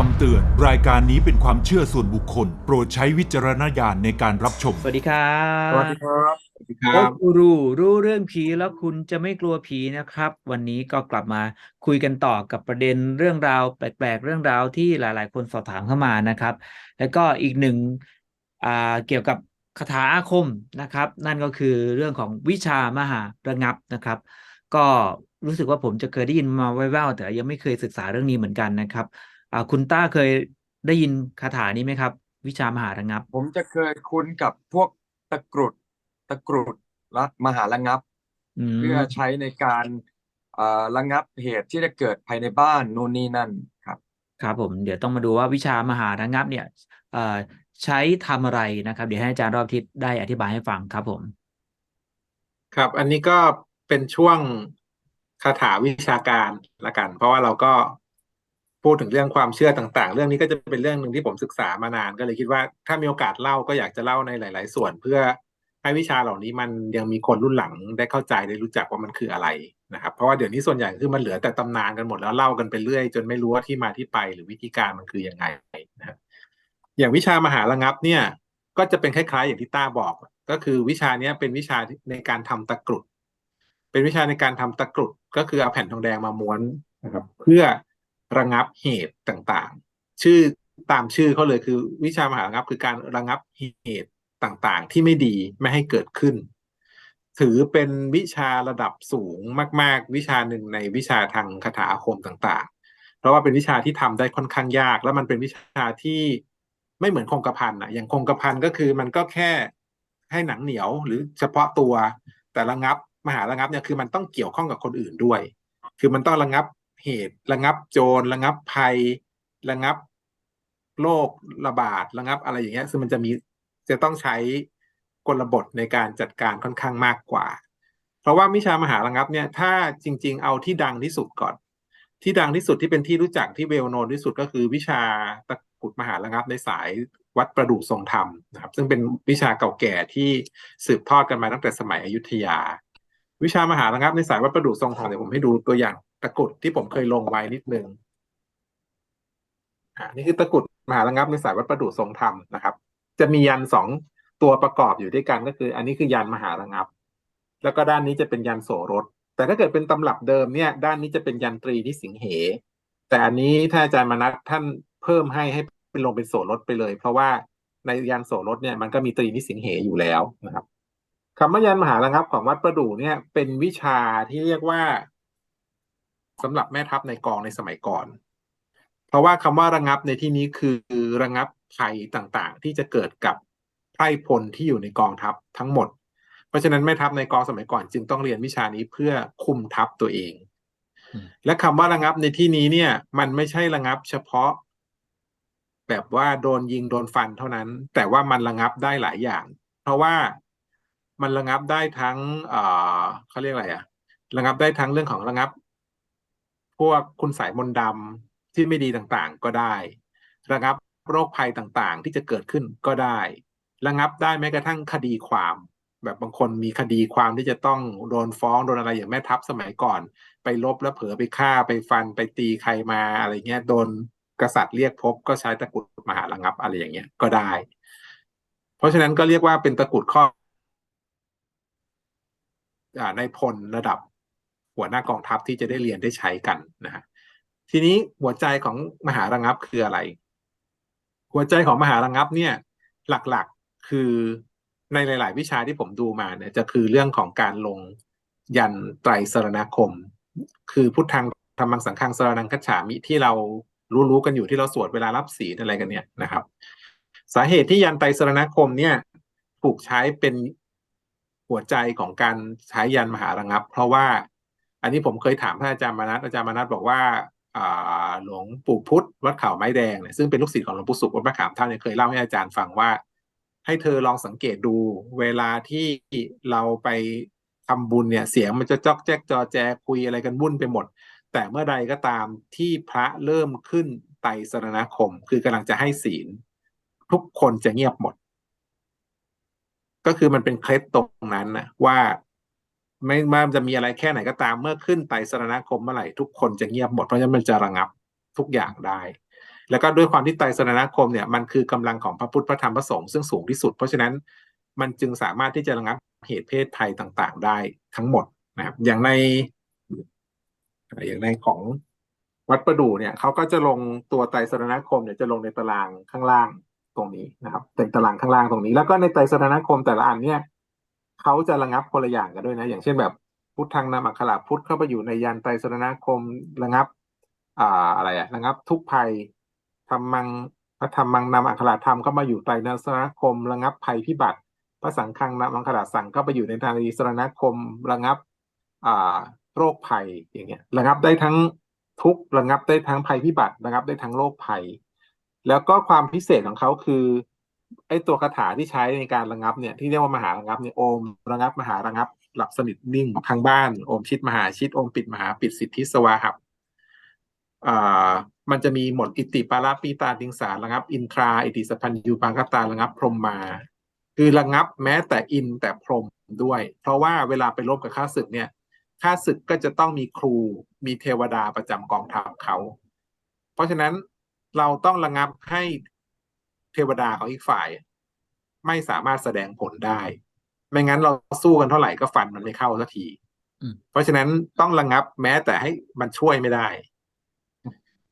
คำเตือน รายการนี้เป็นความเชื่อส่วนบุคคล โปรดใช้วิจารณญาณในการรับชม สวัสดีครับสวัสดีครับสวัสดีคโอ้รับกูรูรู้เรื่องผีแล้วคุณจะไม่กลัวผีนะครับ วันนี้ก็กลับมาคุยกันต่อกับประเด็นเรื่องราว แปลกๆ เรื่องราวที่หลาย ๆ คนสอบถามเข้ามานะครับ แล้วก็อีกหนึ่งอ่าเกี่ยวกับคาถาอาคมนะครับ นั่นก็คือเรื่องของวิชามหาระงับนะครับ ก็รู้สึกว่าผมจะเคยได้ยินมาแว่วๆแต่ยังไม่เคยศึกษาเรื่องนี้เหมือนกันนะครับอ่า คุณต้าเคยได้ยินคาถานี้ไหมครับ วิชามหาระงับ ผมจะเคยคุ้นกับพวกตะกรุดตะกรุดและมหาระงับ อืเพื่อมใช้ในการเอ่อระงับเหตุที่จะเกิดภายในบ้านนู่นนี่นั่นครับ ครับผมเดี๋ยวต้องมาดูว่าวิชามหาระงับเนี่ยเอ่อใช้ทำอะไรนะครับ เดี๋ยวให้อาจารย์รอบทิศได้อธิบายให้ฟังครับผม ครับ อันนี้ก็เป็นช่วงคาถาวิชาการละกัน เพราะว่าเราก็ พูดถึงเรื่องความเชื่อต่าง ๆ เรื่องนี้ก็จะเป็นเรื่องหนึ่งที่ผมศึกษามานานก็เลยคิดว่าถ้ามีโอกาสเล่าก็อยากจะเล่าในหลาย ๆ ส่วน เพื่อให้วิชาเหล่านี้มันยังมีคนรุ่นหลังได้เข้าใจได้รู้จักว่ามันคืออะไรนะครับ เพราะว่าเดี๋ยวนี้ส่วนใหญ่คือมันเหลือแต่ตำนานกันหมดแล้วเล่ากันไปเรื่อย จนไม่รู้ว่าที่มาที่ไปหรือวิธีการมันคือยังไงนะครับอย่างวิชามหาระงับเนี่ย ก็จะเป็นคล้ายๆ อย่างที่ต้าบอก ก็คือวิชาเนี้ยเป็นวิชาในการทำตะกรุด เป็นวิชาในการทำตะกรุด ก็คือเอาแผ่นทองแดงมาม้วนนะครับ เพื่อ ระงับเหตุต่างๆ ชื่อตามชื่อเขาเลยคือวิชามหาระงับ คือการระงับเหตุต่างๆ ที่ไม่ดีไม่ให้เกิดขึ้น ถือเป็นวิชาระดับสูงมาก ๆ วิชาหนึ่งในวิชาทางคาถาอาคมต่างๆ เพราะว่าเป็นวิชาที่ทำได้ค่อนข้างยาก แล้วมันเป็นวิชาที่ไม่เหมือนคงกระพันอะอย่างคงกระพันก็คือมันก็แค่ให้หนังเหนียวหรือเฉพาะตัวแต่ระงับมหาระงับเนี่ยคือมันต้องเกี่ยวข้องกับคนอื่นด้วย คือมันต้องระงับ เหตุ ระงับโจร ระงับภัย ระงับโรคระบาด ระงับอะไรอย่างเงี้ย ซึ่งมันจะมีจะต้องใช้กลบทในการจัดการค่อนข้างมากกว่า เพราะว่าวิชามหาระงับเนี่ย ถ้าจริง ๆ เอาที่ดังที่สุดก่อน ที่ดังที่สุดที่เป็นที่รู้จักที่เวลโนนที่สุดก็คือวิชาตะกุดมหาระงับในสายวัดประดู่ทรงธรรมนะครับ ซึ่งเป็นวิชาเก่าแก่ที่สืบทอดกันมาตั้งแต่สมัยอยุธยา วิชามหาระงับในสายวัดประดู่ทรงธรรมเดี๋ยวผมให้ดูตัวอย่าง ตะกุดที่ผมเคยลงไว้นิดนึงอ่านี่คือตะกุดมหาระงับในสายวัดประดู่ทรงธรรมนะครับ จะมียันสองตัวประกอบอยู่ด้วยกันก็คือ อันนี้คือยันมหาระงับ แล้วก็ด้านนี้จะเป็นยันโสรถ แต่ถ้าเกิดเป็นตำรับเดิมเนี่ย ด้านนี้จะเป็นยันตรีที่สิงเห แต่อันนี้ถ้าอาจารย์มนัสท่านเพิ่มให้ให้เป็นลงเป็นโสรถไปเลย เพราะว่าในยันโสรถเนี่ยมันก็มีตรีนิสิงเหอยู่แล้วนะครับคำว่ายันมหาระงับของวัดประดู่เนี่ยเป็นวิชาที่เรียกว่า สำหรับแม่ทัพในกองในสมัยก่อน เพราะว่าคำว่าระงับในที่นี้คือระงับภัยต่างๆ ที่จะเกิดกับไพร่พลที่อยู่ในกองทัพทั้งหมด เพราะฉะนั้นแม่ทัพในกองสมัยก่อน จึงต้องเรียนวิชานี้เพื่อคุมทัพตัวเอง และคำว่าระงับในที่นี้เนี่ย มันไม่ใช่ระงับเฉพาะ แบบว่าโดนยิงโดนฟันเท่านั้น แต่ว่ามันระงับได้หลายอย่าง เพราะว่ามันระงับได้ทั้ง เอ่อเขาเรียกอะไรอะระงับได้ทั้งเรื่องของระงับ พวกคุณสายมนต์ดำที่ไม่ดีต่างๆก็ได้ ระงับโรคภัยต่างๆ ที่จะเกิดขึ้นก็ได้ ระงับได้แม้กระทั่งคดีความ แบบบางคนมีคดีความที่จะต้องโดนฟ้องโดนอะไรอย่างแม่ทัพสมัยก่อน ไปลบแล้วเผลอไปฆ่าไปฟันไปตีใครมาอะไรเงี้ยโดนกษัตริย์เรียกพบก็ใช้ตะกุดมหาระงับอะไรอย่างเงี้ยก็ได้ เพราะฉะนั้นก็เรียกว่าเป็นตะกุดข้อในพลระดับ หัวหน้ากองทัพที่จะได้เรียนได้ใช้กันนะฮะทีนี้หัวใจของมหาระงับคืออะไร หัวใจของมหาระงับเนี่ยหลักๆคือในหลาย ๆ วิชาที่ผมดูมาเนี่ยจะคือเรื่องของการลงยันไตรสรณคม คือพุทธังธรรมังสังฆังสรนังคัจฉามิที่เรารู้ๆกันอยู่ที่เราสวดเวลารับศีลอะไรกันเนี่ยนะครับ สาเหตุที่ยันไตรสรณคมเนี่ยถูกใช้เป็นหัวใจของการใช้ยันมหาระงับ เพราะว่า อันนี้ผมเคยถามท่านอาจารย์มานัทอาจารย์มานัทบอกว่าหลวงปู่พุธวัดเขาไม้แดงเนี่ยซึ่งเป็นลูกศิษย์ของหลวงปู่สุขวัดมะขามท่านเนี่ยเคยเล่าให้อาจารย์ฟังว่า ให้เธอลองสังเกตดู เวลาที่เราไปทำบุญเนี่ยเสียงมันจะจอกแจ๊กจอแจคุยอะไรกันวุ่นไปหมด แต่เมื่อใดก็ตามที่พระเริ่มขึ้นไตรสรณคม คือกำลังจะให้ศีล ทุกคนจะเงียบหมด ก็คือมันเป็นเคล็ดตรงนั้นนะว่า ไม่ว่ามันจะมีอะไรแค่ไหนก็ตามเมื่อขึ้นไตสรณคมเมื่อไหร่ทุกคนจะเงียบหมดเพราะฉะนั้นมันจะระงับทุกอย่างได้ แล้วก็ด้วยความที่ไตสรณคมเนี่ยมันคือกำลังของพระพุทธพระธรรมพระสงฆ์ซึ่งสูงที่สุด เพราะฉะนั้นมันจึงสามารถที่จะระงับเหตุเพศภัยต่างๆ ได้ทั้งหมดนะครับอย่างในอย่างในของวัดประดู่เนี่ยเขาก็จะลงตัวไตรสรณคมเนี่ยจะลงในตารางข้างล่างตรงนี้นะครับเป็นตารางข้างล่างตรงนี้ แล้วก็ในไตรสรณคมแต่ละอันเนี่ย เขาจะระงับคนละอย่างกันด้วยนะ อย่างเช่นแบบพุทธังนามอักขระพุทธเข้าไปอยู่ในยันไตรสรณคมระงับ อ่าอะไรอะระงับทุกภัยธรรมังพระธรรมังนามอักขระธรรมเข้ามาอยู่ไตรสรณคม ระงับภัยพิบัติพระสังฆังนามอักขระสังเข้าไปอยู่ในไตรสรณคม ระงับ อ่าโรคภัยอย่างเงี้ย ระงับได้ทั้งทุกระงับได้ทั้งภัยพิบัติระงับได้ทั้งโรคภัย แล้วก็ความพิเศษของเขาคือ ไอ้ตัวคาถาที่ใช้ในการระงับเนี่ยที่เรียกว่ามหาระงับเนี่ยโอมระงับมหาระงับ หลับสนิทนิ่งทางบ้านโอมชิดมหาชิดโอมปิดมหาปิดสิทธิสวาหับอ่ามันจะมีหมดอิติปาราปีตาดิงสาระงับ อินทรา อิติสพันยูปังคตาระงับพรมมา คือระงับแม้แต่อินแต่พรมด้วย เพราะว่าเวลาไปรบกับข้าศึกเนี่ยข้าศึกก็จะต้องมีครูมีเทวดาประจำกองทัพเขา เพราะฉะนั้นเราต้องระงับให้ เทวดาของอีกฝ่าย ไม่สามารถแสดงผลได้ ไม่งั้นเราสู้กันเท่าไหร่ก็ฟันมันไม่เข้าสักทีอืมเพราะฉะนั้นต้องระงับแม้แต่ให้มันช่วยไม่ได้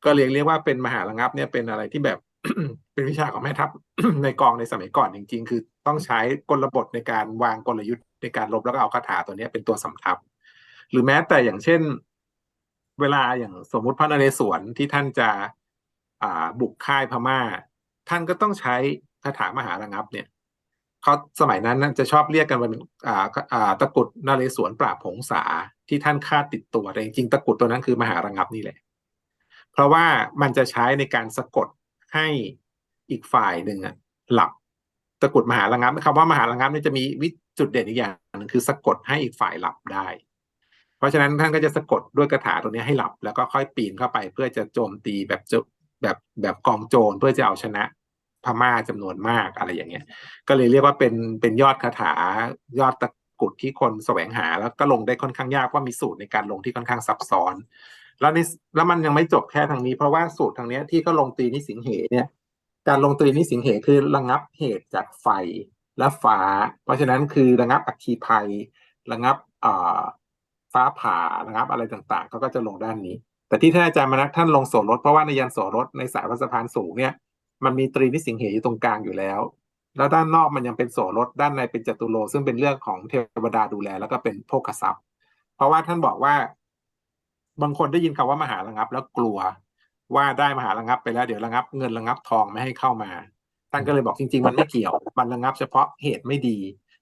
ก็เรียกเรียกว่าเป็นมหาระงับเนี่ยเป็นอะไรที่แบบเป็นวิชาของแม่ทัพในกองในสมัยก่อนจริง ๆ คือต้องใช้กลบทในการวางกลยุทธ์ในการรบแล้วก็เอาคาถาตัวเนี้ยเป็นตัวสำทับ หรือแม้แต่อย่างเช่น เวลาอย่างสมมุติพระนเรศวรที่ท่านจะ อ่าบุกค่ายพม่า ท่านก็ต้องใช้คาถามหาระงับเนี่ยเขาสมัยนั้นจะชอบเรียกกันว่าเป็นอ่าอ่าตะกุดนเรศวรปราบผงสาที่ท่านคาดติดตัวแต่จริงๆตะกุดตัวนั้นคือมหาระงับนี่แหละ เพราะว่ามันจะใช้ในการสะกดให้อีกฝ่ายหนึ่งอะหลับตะกุดมหาระงับคำว่ามหาระงับนี่จะมีวิจุดเด่นอีกอย่างหนึ่งคือสะกดให้อีกฝ่ายหลับได้ เพราะฉะนั้นท่านก็จะสะกดด้วยคาถาตัวนี้ให้หลับ แล้วก็ค่อยปีนเข้าไปเพื่อจะโจมตีแบบจะ แบบแบบกองโจรเพื่อจะเอาชนะพม่าจำนวนมากอะไรอย่างเงี้ย ก็เลยเรียกว่าเป็นเป็นยอดคาถายอดตะกุดที่คนแสวงหา แล้วก็ลงได้ค่อนข้างยากว่ามีสูตรในการลงที่ค่อนข้างซับซ้อน แล้วในแล้วมันยังไม่จบแค่ทางนี้เพราะว่าสูตรทางเนี้ยที่ก็ลงตีนิสิงเหเนี่ย การลงตีนิสิงเหคือระงับเหตุจากไฟและฟ้า เพราะฉะนั้นคือระงับอัคคีภัยระงับเอ่อฟ้าผ่าระงับอะไรต่างๆเขาก็จะลงด้านนี้ แต่ที่ท่านอาจารย์มนัสท่านลงโสรถเพราะว่าในยันโสรถในสายวัดสะพานสูงเนี่ย มันมีตรีนิสิงเหอยู่ตรงกลางอยู่แล้ว แล้วด้านนอกมันยังเป็นโสรถด้านในเป็นจตุโล ซึ่งเป็นเรื่องของเทวดาดูแล แล้วก็เป็นโภคทรัพย์ เพราะว่าท่านบอกว่า บางคนได้ยินคำว่ามหาระงับ แล้วกลัวว่าได้มหาระงับไปแล้วเดี๋ยวระงับ เงินระงับทองไม่ให้เข้ามาท่านก็เลยบอกจริง ๆ มันไม่เกี่ยวมันระงับเฉพาะเหตุไม่ดี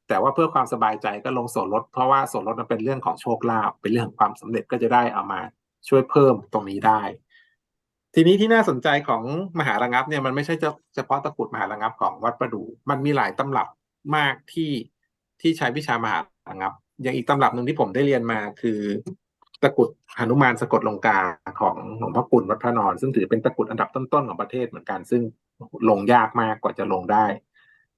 แต่ว่าเพื่อความสบายใจก็ลงโส่วนลดเพราะว่าโส่วนลดมันเป็นเรื่องของโชคลาภเป็นเรื่องของความสำเร็จก็จะได้เอามา ช่วยเพิ่มตรงนี้ได้ ทีนี้ที่น่าสนใจของมหาระงับเนี่ยมันไม่ใช่เฉพาะตะกุดมหาระงับของวัดประดู่มันมีหลายตำรับมากที่ที่ใช้วิชามหาระงับ อย่างอีกตำรับหนึ่งที่ผมได้เรียนมาคือ ตะกุดหนุมานสะกดลงกาของหลวงพ่อกุลวัดพระนอน ซึ่งถือเป็นตะกุดอันดับต้นๆของประเทศเหมือนกัน ซึ่งลงยากมากกว่าจะลงได้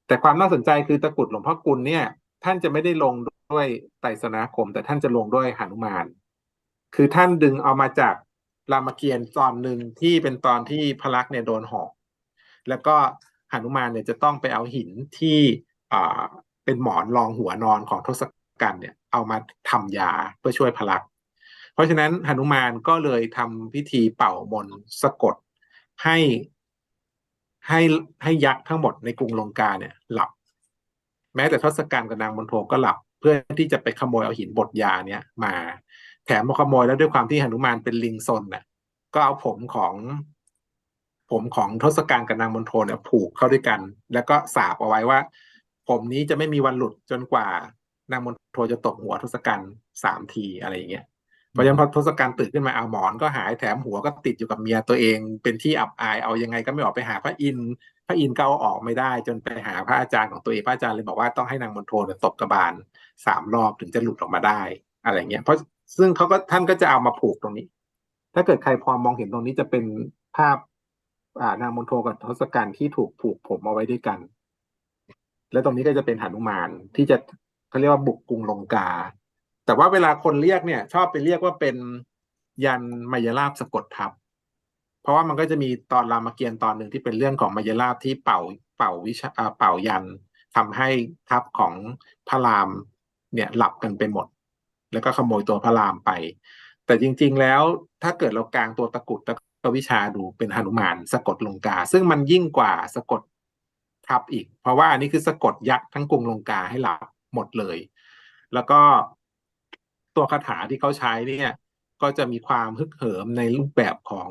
แต่ความน่าสนใจคือตะกุดหลวงพ่อกุลเนี่ย ท่านจะไม่ได้ลงด้วยไตรสนาคม แต่ท่านจะลงด้วยหนุมาน คือท่านดึงเอามาจากรามเกียรติ์ตอนหนึ่งที่เป็นตอนที่พระลักษณ์เนี่ยโดนหอกแล้วก็หนุมานเนี่ยจะต้องไปเอาหินที่อ่าเป็นหมอนรองหัวนอนของทศกัณฐ์เนี่ยเอามาทำยาเพื่อช่วยพระลักษณ์เพราะฉะนั้นหนุมานก็เลยทำพิธีเป่ามนสะกดให้ให้ให้ยักษ์ทั้งหมดในกรุงลงกาเนี่ยหลับ แม้แต่ทศกัณฐ์กับนางมณโฑก็หลับ เพื่อที่จะไปขโมยเอาหินบดยาเนี่ยมา แถมมาขโมยแล้วด้วยความที่หนุมานเป็นลิงซนน่ะ ก็เอาผมของ ผมของทศกัณฐ์กับนางมณฑลเนี่ยผูกเข้าด้วยกัน แล้วก็สาบเอาไว้ว่า ผมนี้จะไม่มีวันหลุดจนกว่านางมณฑลจะตบหัวทศกัณฐ์สามทีอะไรอย่างเงี้ยพราะฉะนั้นพอทศกัณฐ์ตื่นขึ้นมาเอาหมอนก็หายแถมหัวก็ติดอยู่กับเมียตัวเอง เป็นที่อับอายเอายังไงก็ไม่ออกไปหาพระอินทร์พระอินทร์ก็เอาออกไม่ได้ จนไปหาพระอาจารย์ของตัวเองพระอาจารย์เลยบอกว่าต้องให้นางมณฑลเนี่ยตบกระบาลสามรอบถึงจะหลุดออกมาได้อะไรเงี้ยเพราะ ซึ่งเขาก็ท่านก็จะเอามาผูกตรงนี้ ถ้าเกิดใครพอมองเห็นตรงนี้จะเป็นภาพอ่านางมณฑลกับทศกัณฐ์ที่ถูกผูกผมเอาไว้ด้วยกัน แล้วตรงนี้ก็จะเป็นหนุมานที่จะเขาเรียกว่าบุกกรุงลงกา แต่ว่าเวลาคนเรียกเนี่ย ชอบไปเรียกว่าเป็นยันมายราบสะกดทับ เพราะว่ามันก็จะมีตอนรามเกียรติ์ตอนหนึ่งที่เป็นเรื่องของมายาลาภที่เป่าเป่าวิชาเป่ายันทำให้ทัพของพระรามเนี่ยหลับกันไปหมด แล้วก็ขโมยตัวพระรามไป แต่จริง ๆ แล้วถ้าเกิดเรากางตัวตะกุดตะวิชาดูเป็นหนุมานสะกดลงกา ซึ่งมันยิ่งกว่าสะกดทัพอีก เพราะว่าอันนี้คือสะกดยักษ์ทั้งกรุงลงกาให้หลับหมดเลย แล้วก็ตัวคาถาที่เขาใช้เนี่ย ก็จะมีความฮึกเหิมในรูปแบบของ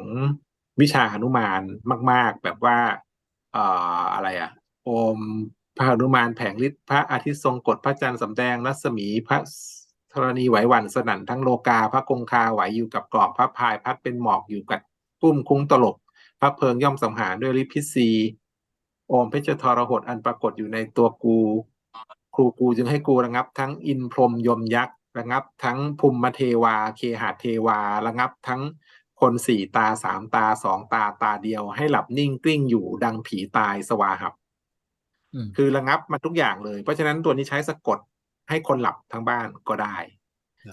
วิชาหนุมานมาก ๆ แบบว่าเอ่ออะไรอะโอมพระหนุมานแผงฤทธิ์พระอาทิตย์ทรงกฎพระจันทร์สำแดงรัศมีพระ ธรณีไหวหวั่นสนั่นทั้งโลกา พระคงคาไหวอยู่กับกรอบพระพายพัดเป็นหมอกอยู่กับกุ้มคุ้งตลบ พระเพลิงย่อมสังหารด้วยฤทธิ์พิศีโอมเพชรทรหดอันปรากฏอยู่ในตัวกู ครูกูจึงให้กูระงับ ทั้งอินพรหมยมยักษ์ระงับ ทั้งภูมิเทวา เคหาเทวาระงับทั้งคนสี่ตาสามตาสองตาตาเดียว ให้หลับนิ่งกลิ้งอยู่ดังผีตายสวาหับอืมคือระงับมันทุกอย่างเลย เพราะฉะนั้นตัวนี้ใช้สะกด ให้คนหลับทั้งบ้านก็ได้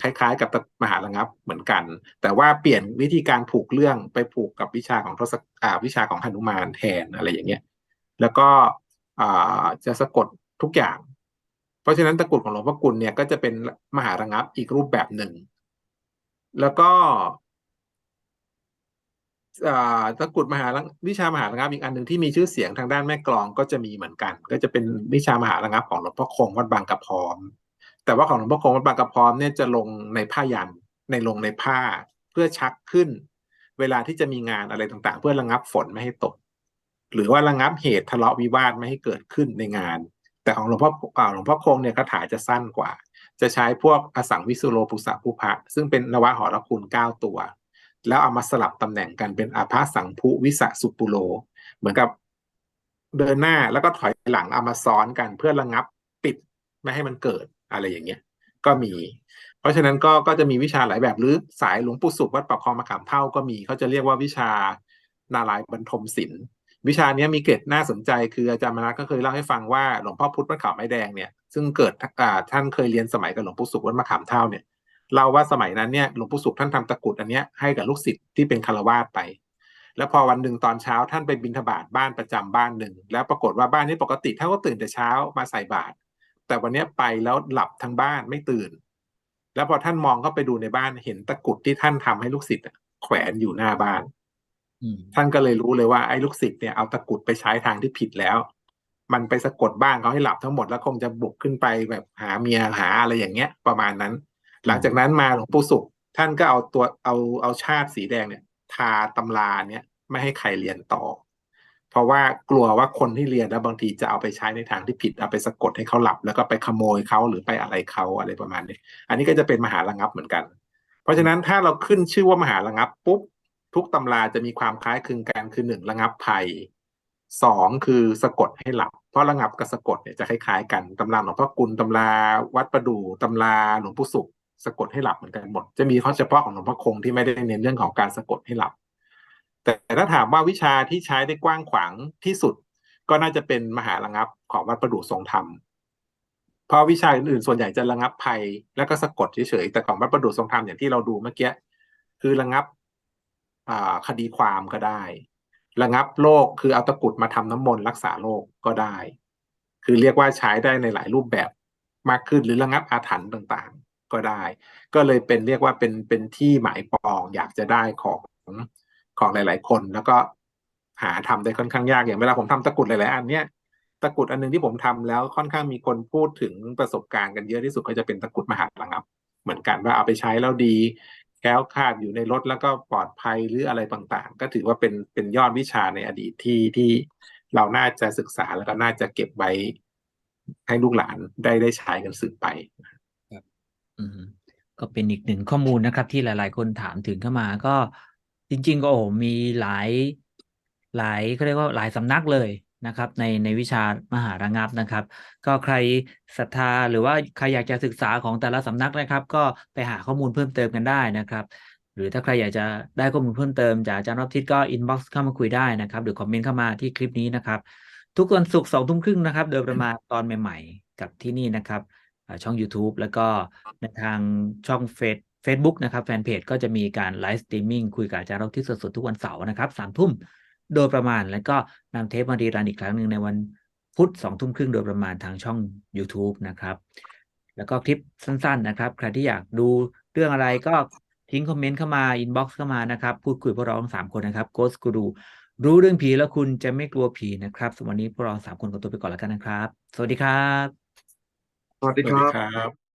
คล้ายๆ กับมหาระงับเหมือนกัน แต่ว่าเปลี่ยนวิธีการผูกเรื่องไปผูกกับวิชาของทศอ่าวิชาของหนุมานแทนอะไรอย่างเงี้ยแล้วก็อ่าจะสะกดทุกอย่าง เพราะฉะนั้นตะกรุดของหลวงพ่อกุลเนี่ยก็จะเป็นมหาระงับอีกรูปแบบหนึ่ง แล้วก็อ่าตะกรุดมหาระวิชามหาระงับอีกอันหนึ่งที่มีชื่อเสียงทางด้านแม่กลองก็จะมีเหมือนกัน ก็จะเป็นวิชามหาระงับของหลวงพ่อคงวัดบางกระพร้อม แต่ว่าของหลวงพ่อคงวัดบางกระพร้อมเนี่ยจะลงในผ้ายันในลงในผ้าเพื่อชักขึ้น เวลาที่จะมีงานอะไรต่างๆ เพื่อระงับฝนไม่ให้ตก หรือว่าระงับเหตุทะเลาะวิวาทไม่ให้เกิดขึ้นในงาน แต่ของหลวงพ่อหลวงพ่อคงเนี่ยคาถาจะสั้นกว่า จะใช้พวกอสังวิสุโลปุสะภูพะซึ่งเป็นนวะหอรคุณเก้าตัว แล้วเอามาสลับตำแหน่งกันเป็นอาภาสังพุวิสะสุปุโล เหมือนกับเดินหน้าแล้วก็ถอยหลังเอามาซ้อนกันเพื่อระงับปิดไม่ให้มันเกิด อะไรอย่างเงี้ยก็มี เพราะฉะนั้นก็ก็จะมีวิชาหลายแบบหรือสายหลวงปู่สุขวัดปากคลองมะขามเท่าก็มีเขาจะเรียกว่าวิชานารายบรรทมศิลป์วิชาเนี้ยมีเกร็ดน่าสนใจ คืออาจารย์มนัสก็เคยเล่าให้ฟังว่าหลวงพ่อพุธวัดเขาไม้แดงเนี่ยซึ่งเกิดท่านเคยเรียนสมัยกับหลวงปู่สุขวัดมะขามเท่าเนี่ยเล่าว่าสมัยนั้นเนี่ยหลวงปู่สุขท่านทำตะกรุดอันเนี้ยให้กับลูกศิษย์ที่เป็นคารวาสไป แล้วพอวันหนึ่งตอนเช้าท่านไปบิณฑบาตบ้านประจำบ้านหนึ่งแล้วปรากฏว่าบ้านนี้ปกติท่านก็ตื่นแต่เช้ามาใส่บาตร แต่วันเนี้ยไปแล้วหลับทั้งบ้านไม่ตื่น แล้วพอท่านมองเข้าไปดูในบ้านเห็นตะกรุดที่ท่านทำให้ลูกศิษย์อะแขวนอยู่หน้าบ้านอืมท่านก็เลยรู้เลยว่าไอ้ลูกศิษย์เนี่ยเอาตะกรุดไปใช้ทางที่ผิดแล้ว มันไปสะกดบ้านเขาให้หลับทั้งหมดแล้วคงจะบุกขึ้นไปแบบหาเมียหาอะไรอย่างเงี้ย ประมาณนั้น หลังจากนั้นมาหลวงปู่สุข ท่านก็เอาตัวเอาเอาชาติสีแดงเนี่ย ทาตำราเนี่ยไม่ให้ใครเรียนต่อเพ ราะว่ากลัวว่าคนที่เรียนแล้วบางทีจะเอาไปใช้ในทางที่ผิดเอาไปสะกดให้เขาหลับ แล้วก็ไปขโมยเขาหรือไปอะไรเขาอะไรประมาณนี้อันนี้ก็จะเป็นมหาระงับเหมือนกัน เพราะฉะนั้นถ้าเราขึ้นชื่อว่ามหาระงับปุ๊บทุกตำราจะมีความคล้ายคลึงกันคือหนึ่งระงับภัยสองคือสะกดให้หลับ เพราะระงับกับสะกดเนี่ยจะคล้ายๆกันตำราหลวงพ่อกุลตำราวัดประดู่ตำราหลวงปู่สุขสะกดให้หลับเหมือนกันหมด จะมีข้อเฉพาะของหลวงพ่อคงที่ไม่ได้เน้นเรื่องของการสะกดให้หลับ แต่ถ้าถามว่าวิชาที่ใช้ได้กว้างขวางที่สุด ก็น่าจะเป็นมหาระงับของวัดประดู่ทรงธรรมเพราะวิชาอื่นๆส่วนใหญ่จะระงับภัยแล้วก็สะกดเฉยๆแต่ของวัดประดู่ทรงธรรมอย่างที่เราดูเมื่อกี้คือระงับคดีความก็ได้ ระงับโรคคือเอาตะกรุดมาทำน้ำมนต์รักษาโรคก็ได้ คือเรียกว่าใช้ได้ในหลายรูปแบบมากขึ้นหรือระงับอาถรรพ์ต่างๆ ก็ได้ ก็เลยเป็นเรียกว่าเป็นเป็นที่หมายปองอยากจะได้ของ ของหลาย ๆ คน แล้วก็หาทำได้ค่อนข้างยากอย่างเวลาผมทำตะกรุดหลาย ๆ อันเนี้ยตะกรุดอันหนึงที่ผมทำแล้วค่อนข้างมีคนพูดถึงประสบการณ์กันเยอะที่สุดก็จะเป็นตะกรุดมหาระงับ เหมือนกันว่าเอาไปใช้แล้วดีแคล้วคาดอยู่ในรถแล้วก็ปลอดภัยหรืออะไรต่างๆ ก็ถือว่าเป็นเป็นยอดวิชาในอดีตที่ที่เราน่าจะศึกษาแล้วก็น่าจะเก็บไว้ให้ลูกหลานได้ได้ใช้กันสืบไปครับ อืมก็เป็นอีกหนึ่งข้อมูลนะครับ ที่หลาย ๆ คนถามถึงเข้ามา ก็ จริง ๆ ก็โอ้มีหลายหลายเขาเรียกว่าหลายสำนักเลยนะครับ ในในวิชามหาระงับนะครับ ก็ใครศรัทธาหรือว่าใครอยากจะศึกษาของแต่ละสำนักนะครับ ก็ไปหาข้อมูลเพิ่มเติมกันได้นะครับ หรือถ้าใครอยากจะได้ข้อมูลเพิ่มเติมจากอาจารย์รอบทิศก็อินบ็อกซ์เข้ามาคุยได้นะครับ หรือคอมเมนต์เข้ามาที่คลิปนี้นะครับ ทุกวันศุกร์สองทุ่มครึ่งนะครับ โดยประมาณตอนใหม่ ๆ กับที่นี่นะครับช่อง YouTube แล้วก็ในทางช่องเฟซ Facebook นะครับแฟนเพจก็จะมีการไลฟ์สตรีมมิ่งคุยกับอาจารย์เราที่สดๆทุกวันเสาร์นะครับสามทุ่มโดยประมาณแล้วก็นำเทปมารีรันอีกครั้งหนึ่งในวันพุธสองทุ่มครึ่งโดยประมาณทางช่อง YouTube นะครับ แล้วก็คลิปสั้น ๆ นะครับ ใครที่อยากดูเรื่องอะไรก็ทิ้งคอมเมนต์เข้ามา อินบ็อกซ์เข้ามานะครับ พูดคุยพวกเราทั้งสามคนนะครับ Ghost Guru รู้เรื่องผีแล้วคุณจะไม่กลัวผีนะครับสวันนี้พวกเราสามคนขอตัวไปก่อนแล้วกันนะครับ สวัสดีครับ สวัสดีครับ